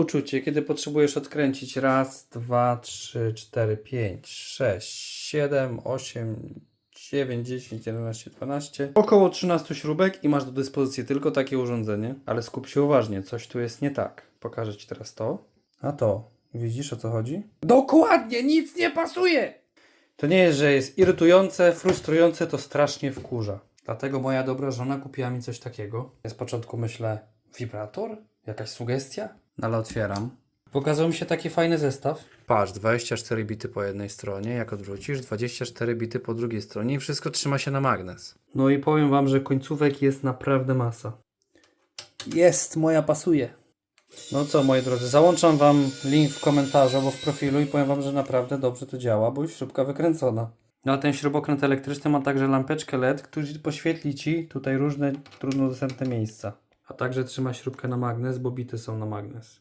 Uczucie, kiedy potrzebujesz odkręcić raz, dwa, trzy, cztery, pięć, sześć, siedem, osiem, dziewięć, dziesięć, jedenaście, dwanaście. Około 13 śrubek i masz do dyspozycji tylko takie urządzenie. Ale skup się uważnie, coś tu jest nie tak. Pokażę Ci teraz to. A to, widzisz o co chodzi? Dokładnie, nic nie pasuje! To nie jest, że jest irytujące, frustrujące, to strasznie wkurza. Dlatego moja dobra żona kupiła mi coś takiego. Ja z początku myślę, wibrator? Jakaś sugestia? No ale otwieram. Pokazał mi się taki fajny zestaw. Patrz, 24 bity po jednej stronie, jak odwrócisz, 24 bity po drugiej stronie i wszystko trzyma się na magnes. No i powiem wam, że końcówek jest naprawdę masa. Jest, moja pasuje. No co, moi drodzy, załączam wam link w komentarzu albo w profilu i powiem wam, że naprawdę dobrze to działa, bo już śrubka wykręcona. No a ten śrubokręt elektryczny ma także lampeczkę LED, który poświetli ci tutaj różne trudno dostępne miejsca. A także trzyma śrubkę na magnes, bo bity są na magnes.